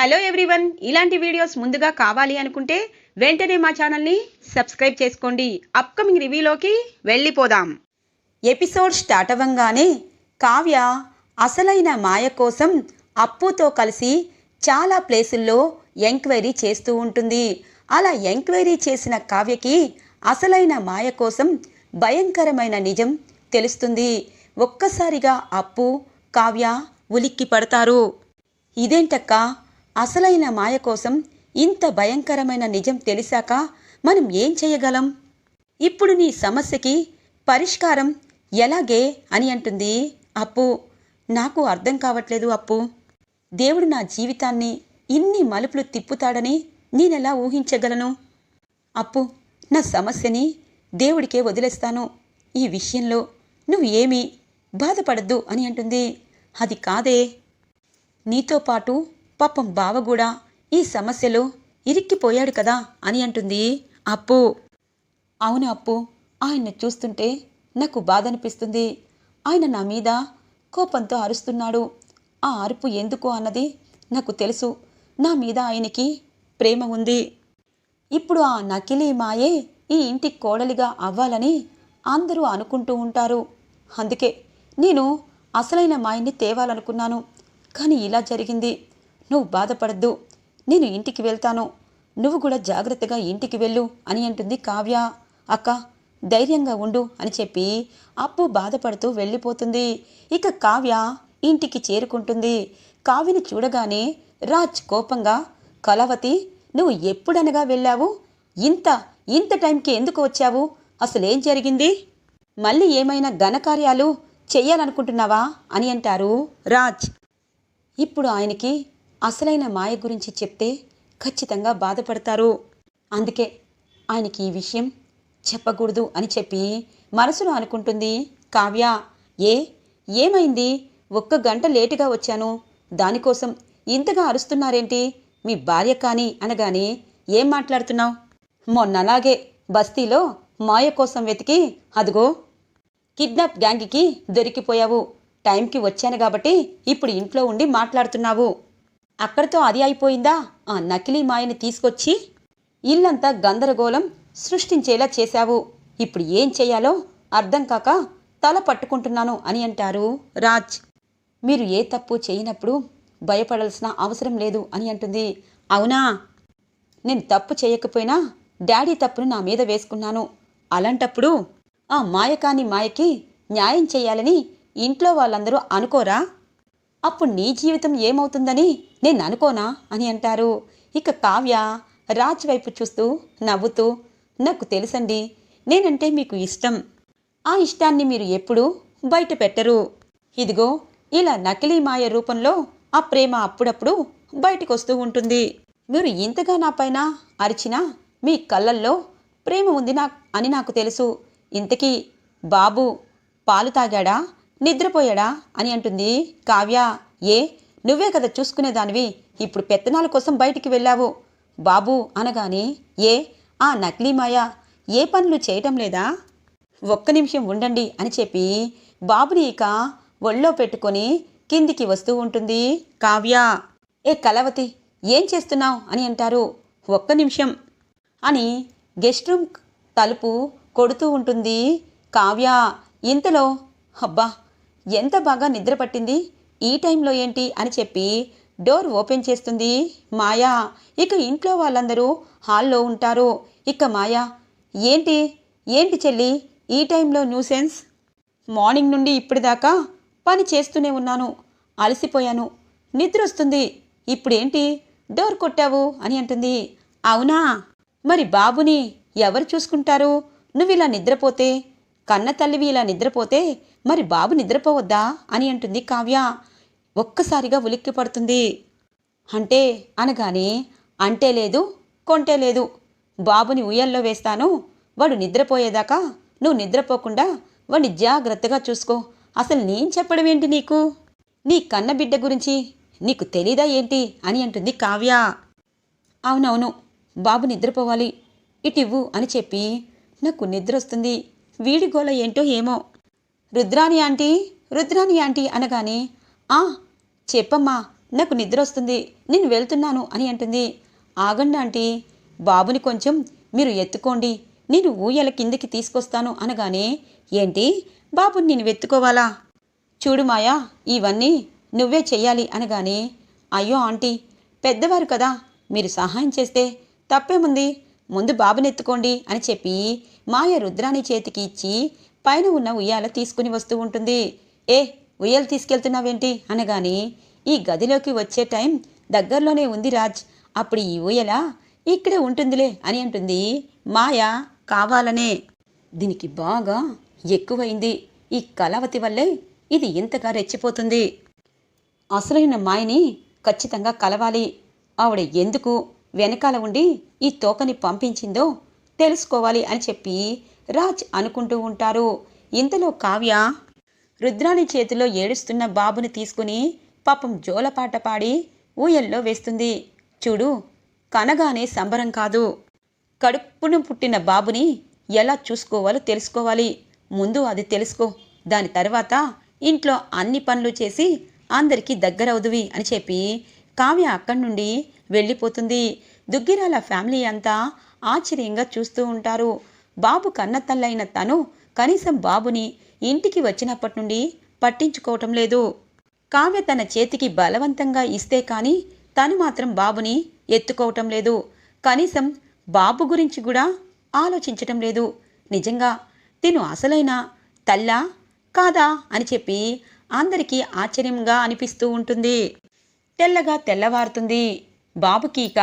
Hello everyone ఇలాంటి videos ముందుగా కావాలి అనుకుంటే వెంటనే మా ఛానల్ని సబ్స్క్రైబ్ చేసుకోండి. అప్కమింగ్ రివ్యూలోకి వెళ్ళిపోదాం. ఎపిసోడ్ స్టార్ట్ అవ్వంగానే కావ్య అసలైన మాయ కోసం అప్పుతో కలిసి చాలా ప్లేసుల్లో ఎంక్వైరీ చేస్తూ ఉంటుంది. అలా ఎంక్వైరీ చేసిన కావ్యకి అసలైన మాయ కోసం భయంకరమైన నిజం తెలుస్తుంది. ఒక్కసారిగా అప్పు కావ్య ఉలిక్కి పడతారు ఇదేంటక్క? అసలైన మాయ కోసం ఇంత భయంకరమైన నిజం తెలిసాక మనం ఏం చేయగలం? ఇప్పుడు నీ సమస్యకి పరిష్కారం ఎలాగే అని అంటుంది. అప్పు నాకు అర్థం కావట్లేదు అప్పు. దేవుడు నా జీవితాన్ని ఇన్ని మలుపులు తిప్పుతాడని నేనెలా ఊహించగలను? అప్పు నా సమస్యని దేవుడికే వదిలేస్తాను. ఈ విషయంలో నువ్వు ఏమీ బాధపడద్దు అని అంటుంది. అది కాదే. నీతో పాటు పాపం బావ కూడా ఈ సమస్యలో ఇరిక్కిపోయాడు కదా అని అంటుంది. అప్పు. అవును అప్పు. ఆయన్ని చూస్తుంటే నాకు బాధ అనిపిస్తుంది ఆయన నా మీద కోపంతో అరుస్తున్నాడు. ఆ అరుపు ఎందుకు అన్నది నాకు తెలుసు. నా మీద ఆయనకి ప్రేమ ఉంది. ఇప్పుడు ఆ నకిలీ మాయే ఈ ఇంటి కోడలిగా అవ్వాలని అందరూ అనుకుంటూ ఉంటారు. అందుకే నేను అసలైన మాయని తేవాలనుకున్నాను. కానీ ఇలా జరిగింది. నువ్వు బాధపడద్దు. నేను ఇంటికి వెళ్తాను. నువ్వు కూడా జాగ్రత్తగా ఇంటికి వెళ్ళు అని అంటుంది కావ్య. అక్క ధైర్యంగా ఉండు అని చెప్పి అప్పు బాధపడుతూ వెళ్ళిపోతుంది. ఇక కావ్య ఇంటికి చేరుకుంటుంది. కావ్యని చూడగానే రాజ్ కోపంగా కలవతి నువ్వు ఎప్పుడనగా వెళ్ళావు? ఇంత ఇంత టైంకి ఎందుకు వచ్చావు? అసలేం జరిగింది? మళ్ళీ ఏమైనా ఘనకార్యాలు చెయ్యాలనుకుంటున్నావా? అని అంటారు రాజ్. ఇప్పుడు ఆయనకి అసలైన మాయ గురించి చెప్తే ఖచ్చితంగా బాధపడతారు. అందుకే ఆయనకి ఈ విషయం చెప్పకూడదు అని చెప్పి మనసులో అనుకుంటుంది కావ్య. ఏ ఏమైంది? ఒక్క గంట లేటుగా వచ్చాను. దానికోసం ఇంతగా అరుస్తున్నారేంటి? మీ భార్య కానీ అనగానే ఏం మాట్లాడుతున్నావు? మొన్నలాగే బస్తీలో మాయ కోసం వెతికి అదిగో కిడ్నాప్ గ్యాంగ్కి దొరికిపోయావు. టైంకి వచ్చాను కాబట్టి ఇప్పుడు ఇంట్లో ఉండి మాట్లాడుతున్నావు. అక్కడితో అది అయిపోయిందా? ఆ నకిలీ మాయని తీసుకొచ్చి ఇల్లంతా గందరగోళం సృష్టించేలా చేశావు. ఇప్పుడు ఏం చేయాలో అర్థం కాక తల పట్టుకుంటున్నాను అని అంటారు రాజ్. మీరు ఏ తప్పు చేయనప్పుడు భయపడాల్సిన అవసరం లేదు అని అంటుంది. అవునా? నేను తప్పు చేయకపోయినా డాడీ తప్పును నా మీద వేసుకున్నాను. అలాంటప్పుడు ఆ మాయకాని మాయకి న్యాయం చేయాలని ఇంట్లో వాళ్ళందరూ అనుకోరా? అప్పుడు నీ జీవితం ఏమవుతుందని నేను అనుకోనా? అని అంటారు. ఇక కావ్య రాజ్ వైపు చూస్తూ నవ్వుతూ నాకు తెలుసండి నేనంటే మీకు ఇష్టం. ఆ ఇష్టాన్ని మీరు ఎప్పుడూ బయట పెట్టరు. ఇదిగో ఇలా నకిలీ మాయ రూపంలో ఆ ప్రేమ అప్పుడప్పుడు బయటకు వస్తూ ఉంటుంది. మీరు ఇంతగా నాపైన అరిచినా మీ కళ్ళల్లో ప్రేమ ఉంది నా అని నాకు తెలుసు. ఇంతకీ బాబు పాలు తాగాడా? నిద్రపోయాడా అని అంటుంది కావ్య. ఏ నువ్వే కదా చూసుకునేదానివి. ఇప్పుడు పెత్తనాల కోసం బయటికి వెళ్ళావు. బాబు అనగానే ఏ ఆ నకిలీ మాయ ఏ పనులు చేయటం లేదా? ఒక్క నిమిషం ఉండండి అని చెప్పి బాబుని ఇక ఒళ్ళో పెట్టుకొని కిందికి వస్తూ ఉంటుంది కావ్య. ఏ కలవతి ఏం చేస్తున్నావు అని అంటారు. ఒక్క నిమిషం అని గెస్ట్ రూమ్ తలుపు కొడుతూ ఉంటుంది కావ్య. ఇంతలో అబ్బా ఎంత బాగా నిద్ర పట్టింది? ఈ టైంలో ఏంటి? అని చెప్పి డోర్ ఓపెన్ చేస్తుంది. మాయా ఇక ఇంట్లో వాళ్ళందరూ హాల్లో ఉంటారు. ఇక మాయా ఏంటి? ఏంటి చెల్లి? ఈ టైంలో న్యూసెన్స్? మార్నింగ్ నుండి ఇప్పటిదాకా పని చేస్తూనే ఉన్నాను. అలసిపోయాను. నిద్ర వస్తుంది ఇప్పుడేంటి? డోర్ కొట్టావు? అని అంటుంది. అవునా? మరి బాబుని ఎవరు చూసుకుంటారు? నువ్వు ఇలా నిద్రపోతే? కన్న తల్లివి ఇలా నిద్రపోతే మరి బాబు నిద్రపోవద్దా? అని అంటుంది కావ్య. ఒక్కసారిగా ఉలిక్కి పడుతుంది. అంటే అనగానే అంటే లేదు కొంటే లేదు బాబుని ఉయ్యల్లో వేస్తాను వాడు నిద్రపోయేదాకా నువ్వు నిద్రపోకుండా వాడిని జాగ్రత్తగా చూసుకో. అసలు నేను చెప్పడం ఏంటి నీకు? నీ కన్న బిడ్డ గురించి నీకు తెలీదా ఏంటి? అని అంటుంది కావ్య. అవునవును బాబు నిద్రపోవాలి. ఇటివ్వు అని చెప్పి నాకు నిద్ర వస్తుంది. వీడి గోల ఏంటో ఏమో. రుద్రాని ఆంటీ రుద్రాని ఆంటీ అనగానే ఆ చెప్పమ్మా నాకు నిద్ర వస్తుంది నేను వెళ్తున్నాను అని అంటుంది. ఆగండి ఆంటీ బాబుని కొంచెం మీరు ఎత్తుకోండి నేను ఊయల కిందికి తీసుకొస్తాను అనగానే ఏంటి బాబుని నేను వెత్తుకోవాలా? చూడు మాయా ఇవన్నీ నువ్వే చెయ్యాలి అనగానే అయ్యో ఆంటీ పెద్దవారు కదా మీరు సహాయం చేస్తే తప్పేముంది? ముందు బాబునెత్తుకోండి అని చెప్పి మాయ రుద్రాని చేతికి ఇచ్చి పైన ఉన్న ఉయ్యాల తీసుకుని వస్తూ ఉంటుంది. ఏ ఉయ్యాల తీసుకెళ్తున్నావేంటి? అనగానే ఈ గదిలోకి వచ్చే టైం దగ్గరలోనే ఉంది రాజ్. అప్పుడు ఈ ఉయ్యల? ఇక్కడే ఉంటుందిలే అని అంటుంది. మాయ? కావాలనే. దీనికి బాగా ఎక్కువైంది. ఈ కళావతి వల్లే ఇది ఇంతగా రెచ్చిపోతుంది. అసలైన మాయని ఖచ్చితంగా కలవాలి. ఆవిడ ఎందుకు వెనకాల ఉండి ఈ తోకని పంపించిందో తెలుసుకోవాలి అని చెప్పి రాజ్ అనుకుంటూ ఉంటారు. ఇంతలో కావ్య రుద్రాని చేతిలో ఏడుస్తున్న బాబుని తీసుకుని పాపం జోలపాట పాడి ఊయల్లో వేస్తుంది. చూడు కనగానే సంబరం కాదు. కడుపును పుట్టిన బాబుని ఎలా చూసుకోవాలో తెలుసుకోవాలి. ముందు అది తెలుసుకో. దాని తర్వాత ఇంట్లో అన్ని పనులు చేసి అందరికీ దగ్గరవుదువి అని చెప్పి కావ్య అక్కడి నుండి వెళ్ళిపోతుంది. దుగ్గిరాల ఫ్యామిలీ అంతా ఆశ్చర్యంగా చూస్తూ ఉంటారు. బాబు కన్నతల్లైన తను కనీసం బాబుని ఇంటికి వచ్చినప్పటి నుండి పట్టించుకోవటం లేదు. కావ్య తన చేతికి బలవంతంగా ఇస్తే కానీ తను మాత్రం బాబుని ఎత్తుకోవటం లేదు. కనీసం బాబు గురించి కూడా ఆలోచించటం లేదు. నిజంగా తిను అసలైన తల్లా కాదా అని చెప్పి అందరికీ ఆశ్చర్యంగా అనిపిస్తూ ఉంటుంది. తెల్లగా తెల్లవారుతుంది. బాబుకి ఇక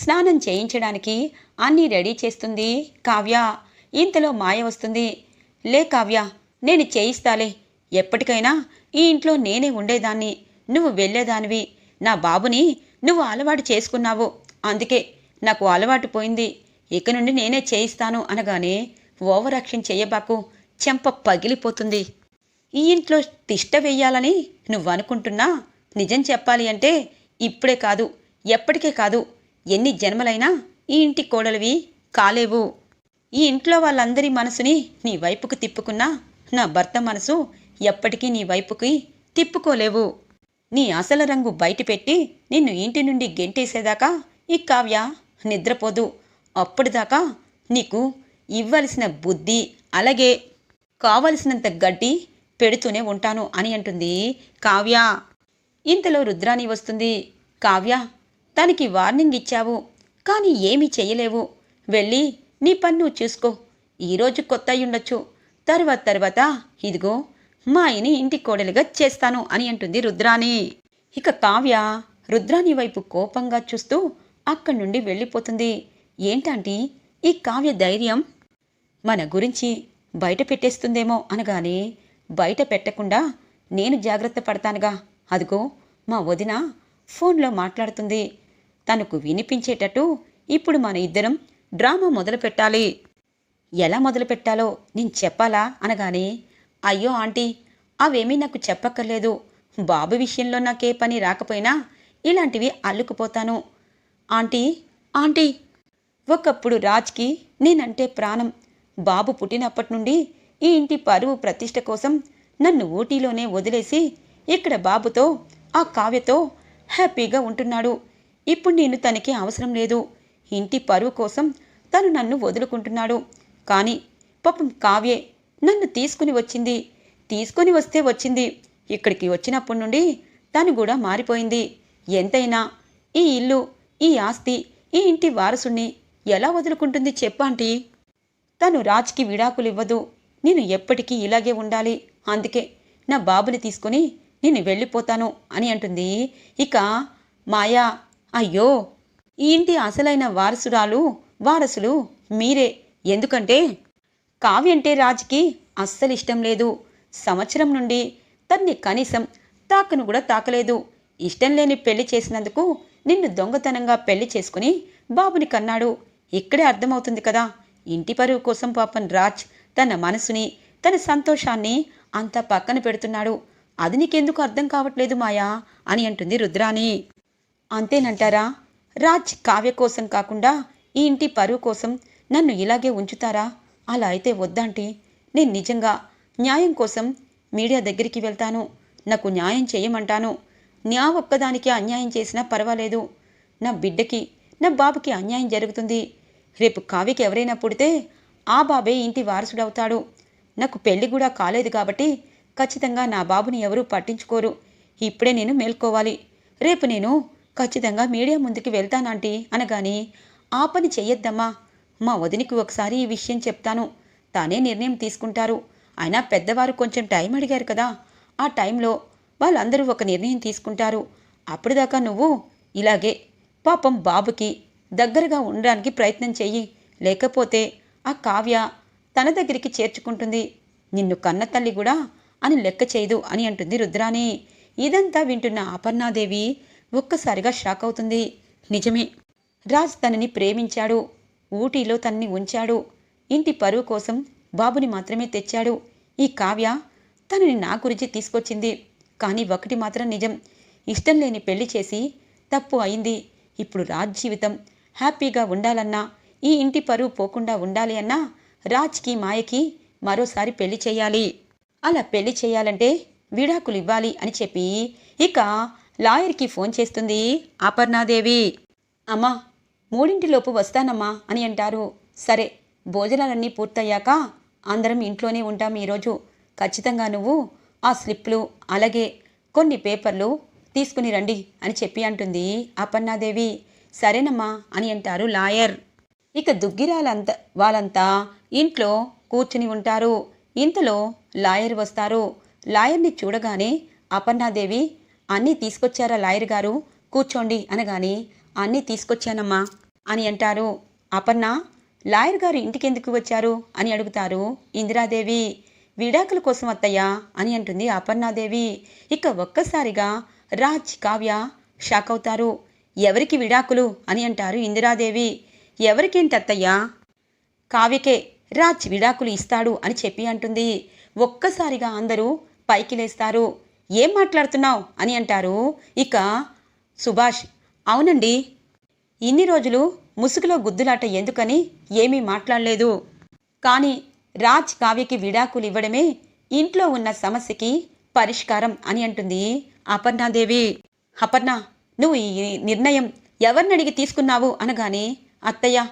స్నానం చేయించడానికి అన్నీ రెడీ చేస్తుంది కావ్య. ఇంతలో మాయ వస్తుంది. లే కావ్య నేను చేయిస్తాలే. ఎప్పటికైనా ఈ ఇంట్లో నేనే ఉండేదాన్ని. నువ్వు వెళ్ళేదానివి. నా బాబుని నువ్వు అలవాటు చేసుకున్నావు. అందుకే నాకు అలవాటు పోయింది. ఇక నుండి నేనే చేయిస్తాను అనగానే ఓవరాక్షన్ చేయబాకు చెయ్యబాకు చెంప పగిలిపోతుంది. ఈ ఇంట్లో తిష్ట వెయ్యాలని నువ్వు అనుకుంటున్నా నిజం చెప్పాలి అంటే ఇప్పుడే కాదు ఎప్పటికే కాదు. ఎన్ని జన్మలైనా ఈ ఇంటి కోడలివి కాలేవు. ఈ ఇంట్లో వాళ్ళందరి మనసుని నీ వైపుకు తిప్పుకున్నా నా భర్త మనసు ఎప్పటికీ నీ వైపుకి తిప్పుకోలేవు. నీ అసలు రంగు బయటపెట్టి నిన్ను ఇంటి నుండి గెంటేసేదాకా ఈ కావ్య నిద్రపోదు. అప్పటిదాకా నీకు ఇవ్వలసిన బుద్ధి అలాగే కావలసినంత గడ్డి పెడుతూనే ఉంటాను అని అంటుంది కావ్య. ఇంతలో రుద్రాణి వస్తుంది. కావ్య తనకి వార్నింగ్ ఇచ్చావు కానీ ఏమీ చేయలేవు వెళ్ళి నీ పన్ను చూసుకో. ఈరోజు కొత్త అయ్యుండొచ్చు తర్వాత తర్వాత ఇదిగో మా ఆయని ఇంటి కోడలుగా చేస్తాను అని అంటుంది రుద్రాణి. ఇక కావ్య రుద్రాణి వైపు కోపంగా చూస్తూ అక్కడి నుండి వెళ్ళిపోతుంది. ఏంటంటే ఈ కావ్య ధైర్యం? మన గురించి బయట పెట్టేస్తుందేమో అనగానే బయట పెట్టకుండా నేను జాగ్రత్త పడతానుగా. అదిగో మా వదిన ఫోన్లో మాట్లాడుతుంది. తనకు వినిపించేటట్టు ఇప్పుడు మన ఇద్దరం డ్రామా మొదలు పెట్టాలి ఎలా మొదలు పెట్టాలో నేను చెప్పాలా? అనగానే అయ్యో ఆంటీ అవేమీ నాకు చెప్పక్కర్లేదు. బాబు విషయంలో నాకే పని రాకపోయినా ఇలాంటివి అల్లుకుపోతాను. ఆంటీ ఆంటీ ఒకప్పుడు రాజ్కి నేనంటే ప్రాణం. బాబు పుట్టినప్పటి నుండి ఈ ఇంటి పరువు ప్రతిష్ట కోసం నన్ను ఊటీలోనే వదిలేసి ఇక్కడ బాబుతో ఆ కావ్యతో హ్యాపీగా ఉంటున్నాడు. ఇప్పుడు నేను తనకి అవసరం లేదు. ఇంటి పరువు కోసం తను నన్ను వదులుకుంటున్నాడు. కానీ పాపం కావ్యే నన్ను తీసుకుని వచ్చింది. తీసుకుని వస్తే వచ్చింది. ఇక్కడికి వచ్చినప్పటి నుండి తను కూడా మారిపోయింది. ఎంతైనా ఈ ఇల్లు ఈ ఆస్తి ఈ ఇంటి వారసుణ్ణి ఎలా వదులుకుంటుంది చెప్పాంటి తను రాజ్కి విడాకులు ఇవ్వదు. నేను ఎప్పటికీ ఇలాగే ఉండాలి. అందుకే నా బాబుని తీసుకుని నేను వెళ్ళిపోతాను అని అంటుంది. ఇక మాయా అయ్యో ఈ ఇంటి అసలైన వారసురాలు వారసులు మీరే. ఎందుకంటే కావ్యంటే అంటే రాజ్కి అస్సలు ఇష్టం లేదు. సంవత్సరం నుండి తన్ని కనీసం తాకను కూడా తాకలేదు. ఇష్టం లేని పెళ్ళి చేసినందుకు నిన్ను దొంగతనంగా పెళ్ళి చేసుకుని బాబుని కన్నాడు. ఇక్కడే అర్థమవుతుంది కదా ఇంటి పరువు కోసం పాపం రాజ్ తన మనసుని తన సంతోషాన్ని అంతా పక్కన పెడుతున్నాడు. అది నీకెందుకు అర్థం కావట్లేదు మాయా అని అంటుంది రుద్రాణి. అంతేనంటారా? రాజ్ కావ్య కోసం కాకుండా ఈ ఇంటి పరువు కోసం నన్ను ఇలాగే ఉంచుతారా? అలా అయితే వద్దంటే. నేను నిజంగా న్యాయం కోసం మీడియా దగ్గరికి వెళ్తాను. నాకు న్యాయం చేయమంటాను. నా ఒక్కదానికి అన్యాయం చేసినా పర్వాలేదు. నా బిడ్డకి నా బాబుకి అన్యాయం జరుగుతుంది. రేపు కావ్యకి ఎవరైనా పుడితే ఆ బాబే ఇంటి వారసుడవుతాడు. నాకు పెళ్ళి కూడా కాలేదు కాబట్టి ఖచ్చితంగా నా బాబుని ఎవరూ పట్టించుకోరు. ఇప్పుడే నేను మేల్కోవాలి. రేపు నేను ఖచ్చితంగా మీడియా ముందుకు వెళ్తానంటీ అనగాని ఆ పని చెయ్యొద్దమ్మా. మా వదినికి ఒకసారి ఈ విషయం చెప్తాను. తానే నిర్ణయం తీసుకుంటారు. అయినా పెద్దవారు కొంచెం టైం అడిగారు కదా. ఆ టైంలో వాళ్ళందరూ ఒక నిర్ణయం తీసుకుంటారు. అప్పటిదాకా నువ్వు ఇలాగే పాపం బాబుకి దగ్గరగా ఉండడానికి ప్రయత్నం చెయ్యి. లేకపోతే ఆ కావ్య తన దగ్గరికి చేర్చుకుంటుంది. నిన్ను కన్న తల్లి కూడా అని లెక్క చేయదు అని అంటుంది రుద్రాణి. ఇదంతా వింటున్న అపర్ణాదేవి ఒక్కసారిగా షాక్ అవుతుంది. నిజమే. రాజ్ తనని ప్రేమించాడు. ఊటీలో తనని ఉంచాడు. ఇంటి పరువు కోసం బాబుని మాత్రమే తెచ్చాడు. ఈ కావ్య తనని నా గురించి తీసుకొచ్చింది. కానీ ఒకటి మాత్రం నిజం. ఇష్టం లేని పెళ్ళి చేసి తప్పు అయింది. ఇప్పుడు రాజ్ జీవితం హ్యాపీగా ఉండాలన్నా ఈ ఇంటి పరువు పోకుండా ఉండాలి అన్నా రాజ్కి మాయకి మరోసారి పెళ్ళి చేయాలి. అలా పెళ్ళి చేయాలంటే విడాకులు ఇవ్వాలి అని చెప్పి ఇక లాయర్కి ఫోన్ చేస్తుంది. అపర్ణాదేవి. అమ్మా మూడింటిలోపు వస్తానమ్మా అని అంటారు. సరే భోజనాలన్నీ పూర్తయ్యాక అందరం ఇంట్లోనే ఉంటాం ఈరోజు. ఖచ్చితంగా నువ్వు ఆ స్లిప్లు అలాగే కొన్ని పేపర్లు తీసుకుని రండి అని చెప్పి అంటుంది అపర్ణాదేవి. సరేనమ్మా అని అంటారు లాయర్. ఇక దుగ్గిరాలంతా వాళ్ళంతా ఇంట్లో కూర్చుని ఉంటారు. ఇంతలో లాయర్ వస్తారు. లాయర్ని చూడగానే అపర్ణాదేవి అన్నీ తీసుకొచ్చారా లాయర్ గారు? కూర్చోండి అనగాని అన్నీ తీసుకొచ్చానమ్మా అని అంటారు. అపర్ణ లాయర్ గారు ఇంటికెందుకు వచ్చారు? అని అడుగుతారు ఇందిరాదేవి. విడాకుల కోసం అత్తయ్యా అని అంటుంది అపర్ణాదేవి. ఇక ఒక్కసారిగా రాజ్ కావ్య షాక్ అవుతారు. ఎవరికి విడాకులు? అని అంటారు ఇందిరాదేవి. ఎవరికేంటి అత్తయ్యా? కావ్యకే రాజ్ విడాకులు ఇస్తాడు అని చెప్పి అంటుంది. ఒక్కసారిగా అందరూ పైకి లేస్తారు. ఏం మాట్లాడుతున్నావు? అని అంటారు ఇక సుభాష్. అవునండి ఇన్ని రోజులు ముసుగులో గుద్దులాట ఎందుకని ఏమీ మాట్లాడలేదు. కానీ రాజ్ కావ్యకి విడాకులు ఇవ్వడమే ఇంట్లో ఉన్న సమస్యకి పరిష్కారం అని అంటుంది అపర్ణాదేవి. అపర్ణ నువ్వు ఈ నిర్ణయం ఎవరిని అడిగి తీసుకున్నావు అనగానే అత్తయ్య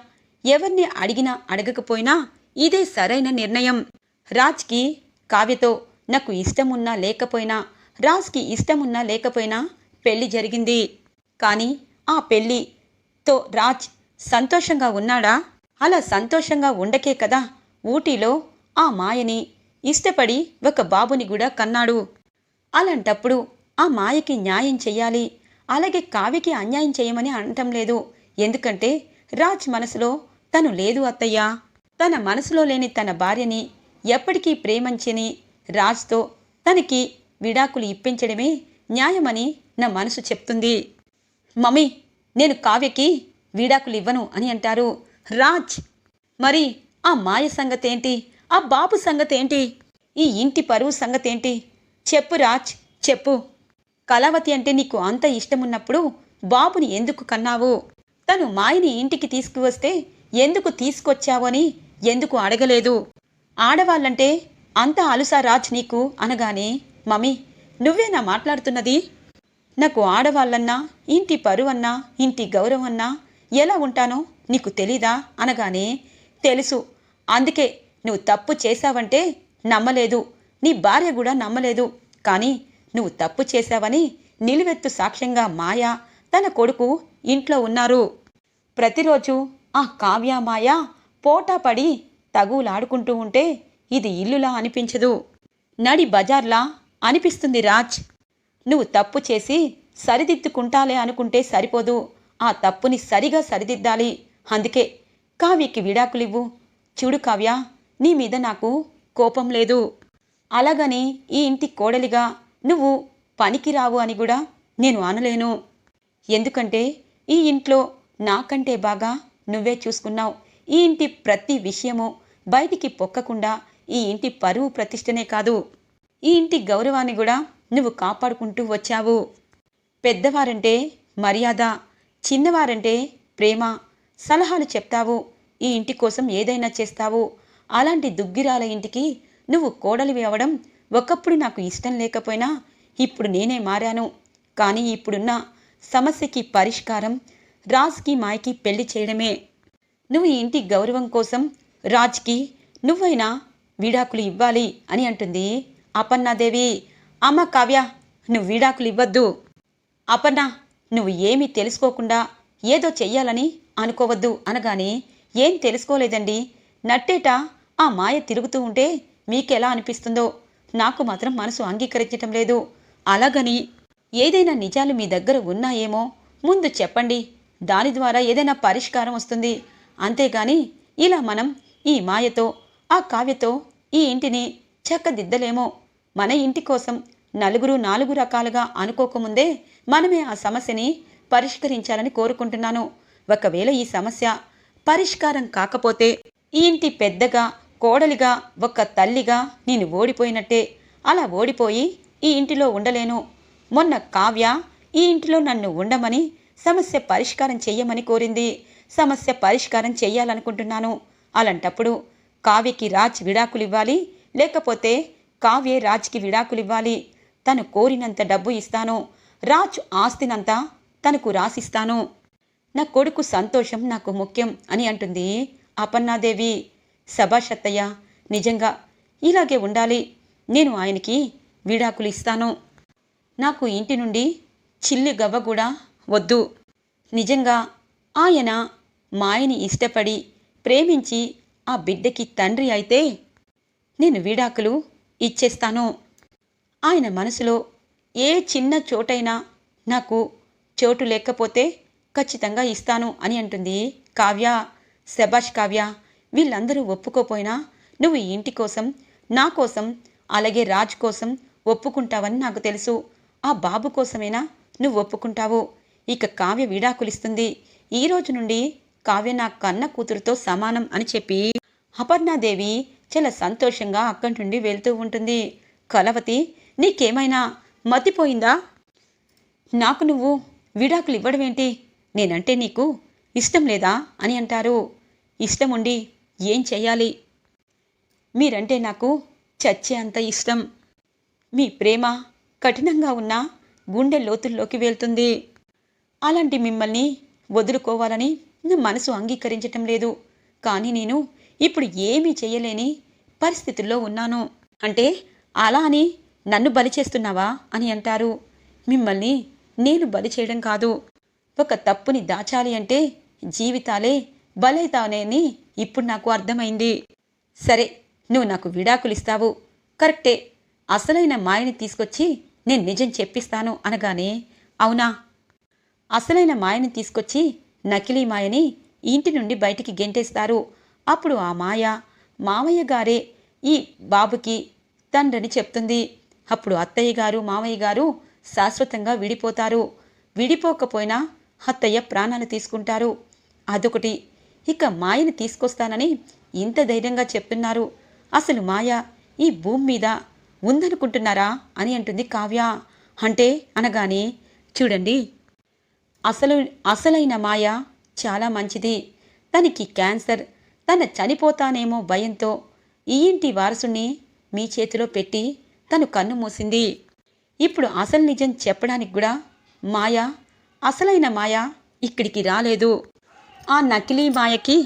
ఎవరిని అడిగినా అడగకపోయినా ఇదే సరైన నిర్ణయం. రాజ్కి కావ్యతో నాకు ఇష్టమున్నా లేకపోయినా రాజ్కి ఇష్టమున్నా లేకపోయినా పెళ్ళి జరిగింది. కానీ ఆ పెళ్ళితో రాజ్ సంతోషంగా ఉన్నాడా? అలా సంతోషంగా ఉండకే కదా ఊటీలో ఆ మాయని ఇష్టపడి ఒక బాబుని కూడా కన్నాడు. అలాంటప్పుడు ఆ మాయకి న్యాయం చెయ్యాలి అలాగే కావ్యకి అన్యాయం చేయమని అనటం లేదు. ఎందుకంటే రాజ్ మనసులో తను లేదు అత్తయ్య. తన మనసులో లేని తన భార్యని ఎప్పటికీ ప్రేమించని రాజ్తో తనకి విడాకులు ఇప్పించడమే న్యాయమని నా మనసు చెప్తుంది. మమ్మీ నేను కావ్యకి విడాకులు ఇవ్వను అని అంటారు. రాజ్! మరి ఆ మాయ సంగతేంటి? ఆ బాబు సంగతేంటి? ఈ ఇంటి పరువు సంగతేంటి? చెప్పు రాజ్ చెప్పు. కళావతి అంటే నీకు అంత ఇష్టమున్నప్పుడు బాబుని ఎందుకు కన్నావు? తను మాయని ఇంటికి తీసుకువస్తే ఎందుకు తీసుకొచ్చావు అని ఎందుకు అడగలేదు? ఆడవాళ్ళంటే అంత అలుసా రాజ్ నీకు అనగానే మమ్మీ నువ్వేనా మాట్లాడుతున్నది? నాకు ఆడవాళ్ళన్నా ఇంటి పరువన్నా ఇంటి గౌరవన్నా ఎలా ఉంటానో నీకు తెలీదా? అనగానే తెలుసు. అందుకే నువ్వు తప్పు చేశావంటే నమ్మలేదు. నీ భార్య కూడా నమ్మలేదు. కానీ నువ్వు తప్పు చేశావని నిలువెత్తు సాక్ష్యంగా మాయ తన కొడుకు ఇంట్లో ఉన్నారు. ప్రతిరోజు ఆ కావ్య మాయ పోటా పడి తగులాడుకుంటూ ఉంటే ఇది ఇల్లులా అనిపించదు. నడి బజార్లా అనిపిస్తుంది రాజ్. నువ్వు తప్పు చేసి సరిదిద్దుకుంటాలే అనుకుంటే సరిపోదు. ఆ తప్పుని సరిగా సరిదిద్దాలి. అందుకే కావ్యకి విడాకులివ్వు. చూడు కావ్య నీ మీద నాకు కోపం లేదు. అలాగని ఈ ఇంటి కోడలిగా నువ్వు పనికిరావు అని కూడా నేను అనలేను. ఎందుకంటే ఈ ఇంట్లో నాకంటే బాగా నువ్వే చూసుకున్నావు. ఈ ఇంటి ప్రతి విషయము బయటికి పొక్కకుండా ఈ ఇంటి పరువు ప్రతిష్టనే కాదు. ఈ ఇంటి గౌరవాన్ని కూడా నువ్వు కాపాడుకుంటూ వచ్చావు. పెద్దవారంటే మర్యాద చిన్నవారంటే ప్రేమ సలహాలు చెప్తావు. ఈ ఇంటి కోసం ఏదైనా చేస్తావు. అలాంటి దుగ్గిరాల ఇంటికి నువ్వు కోడలివి అవడం ఒకప్పుడు నాకు ఇష్టం లేకపోయినా ఇప్పుడు నేనే మారాను. కానీ ఇప్పుడున్న సమస్యకి పరిష్కారం రాజ్కి మాయకి పెళ్ళి చేయడమే. నువ్వు ఈ ఇంటి గౌరవం కోసం రాజ్కి నువ్వైనా విడాకులు ఇవ్వాలి అని అంటుంది అపన్నాదేవి అమ్మ కావ్య నువ్వు విడాకులు ఇవ్వద్దు. అపర్ణ నువ్వు ఏమీ తెలుసుకోకుండా ఏదో చెయ్యాలని అనుకోవద్దు అనగానే ఏం తెలుసుకోలేదండి. నట్టేట ఆ మాయ తిరుగుతూ ఉంటే మీకెలా అనిపిస్తుందో? నాకు మాత్రం మనసు అంగీకరించటం లేదు. అలాగని ఏదైనా నిజాలు మీ దగ్గర ఉన్నాయేమో ముందు చెప్పండి. దాని ద్వారా ఏదైనా పరిష్కారం వస్తుంది. అంతేగాని ఇలా మనం ఈ మాయతో ఆ కావ్యతో ఈ ఇంటిని చక్కదిద్దలేమో. మన ఇంటి కోసం నలుగురు నాలుగు రకాలుగా అనుకోకముందే మనమే ఆ సమస్యని పరిష్కరించాలని కోరుకుంటున్నాను. ఒకవేళ ఈ సమస్య పరిష్కారం కాకపోతే ఈ ఇంటి పెద్దగా కోడలిగా ఒక తల్లిగా నేను ఓడిపోయినట్టే. అలా ఓడిపోయి ఈ ఇంటిలో ఉండలేను. మొన్న కావ్య ఈ ఇంటిలో నన్ను ఉండమని సమస్య పరిష్కారం చెయ్యమని కోరింది. సమస్య పరిష్కారం చెయ్యాలనుకుంటున్నాను. అలాంటప్పుడు కావ్యకి రాజ్ విడాకులు ఇవ్వాలి లేకపోతే కావ్యే రాజ్కి విడాకులివ్వాలి. తను కోరినంత డబ్బు ఇస్తాను. రాజ్ ఆస్తినంతా తనకు రాసిస్తాను. నా కొడుకు సంతోషం నాకు ముఖ్యం అని అంటుంది అపన్నాదేవి సభాషత్తయ్య నిజంగా ఇలాగే ఉండాలి. నేను ఆయనకి విడాకులు ఇస్తాను నాకు ఇంటి నుండి చిల్లి గవ్వ కూడా వద్దు. నిజంగా ఆయన మాయని ఇష్టపడి ప్రేమించి ఆ బిడ్డకి తండ్రి అయితే నేను విడాకులు ఇచ్చేస్తాను. ఆయన మనసులో ఏ చిన్న చోటైనా నాకు చోటు లేకపోతే ఖచ్చితంగా ఇస్తాను అని అంటుంది కావ్య. శబాష్ కావ్య వీళ్ళందరూ ఒప్పుకోపోయినా నువ్వు ఈ ఇంటి కోసం నా కోసం అలాగే రాజ్ కోసం ఒప్పుకుంటావని నాకు తెలుసు. ఆ బాబు కోసమైనా నువ్వు ఒప్పుకుంటావు? ఇక కావ్య విడాకులిస్తుంది. ఈ రోజు నుండి కావ్య నా కన్న కూతురుతో సమానం అని చెప్పి అపర్ణాదేవి చాలా సంతోషంగా అక్కడి నుండి వెళ్తూ ఉంటుంది. కలవతి నీకేమైనా మతిపోయిందా? నాకు నువ్వు విడాకులు ఇవ్వడమేంటి? నేనంటే నీకు ఇష్టం లేదా? అని అంటారు. ఇష్టం ఉండి ఏం చెయ్యాలి మీరంటే నాకు చచ్చే అంత ఇష్టం. మీ ప్రేమ కఠినంగా ఉన్న గుండె లోతుల్లోకి వెళ్తుంది. అలాంటి మిమ్మల్ని వదులుకోవాలని నా మనసు అంగీకరించటం లేదు. కానీ నేను ఇప్పుడు ఏమీ చేయలేని పరిస్థితుల్లో ఉన్నాను. అంటే అలా అని నన్ను బలి చేస్తున్నావా అని అంటారు. మిమ్మల్ని నేను బలి చేయడం కాదు. ఒక తప్పుని దాచాలి అంటే జీవితాలే బలైతానేని ఇప్పుడు నాకు అర్థమైంది. సరే నువ్వు నాకు విడాకులు ఇస్తావు. కరెక్టే. అసలైన మాయని తీసుకొచ్చి నేను నిజం చెప్పిస్తాను అనగానే అవునా? అసలైన మాయని తీసుకొచ్చి నకిలీ మాయని ఇంటి నుండి బయటికి గెంటేస్తారు. అప్పుడు ఆ మాయ మామయ్య గారే ఈ బాబుకి తండ్రిని చెప్తుంది. అప్పుడు అత్తయ్య గారు మామయ్య గారు శాశ్వతంగా విడిపోతారు. విడిపోకపోయినా అత్తయ్య ప్రాణాలు తీసుకుంటారు. అదొకటి. ఇక మాయని తీసుకొస్తానని ఇంత ధైర్యంగా చెప్తున్నారు. అసలు మాయ ఈ భూమి మీద ఉందనుకుంటున్నారా అని అంటుంది కావ్య. అంటే అనగానే చూడండి. అసలు అసలైన మాయ చాలా మంచిది. తనకి క్యాన్సర్ తన చనిపోతానేమో భయంతో ఈ ఇంటి వారసుణ్ణి మీ చేతిలో పెట్టి తను కన్ను మూసింది. ఇప్పుడు అసలు నిజం చెప్పడానికి కూడా మాయ అసలైన మాయ ఇక్కడికి రాలేదు. ఆ నకిలీ మాయకి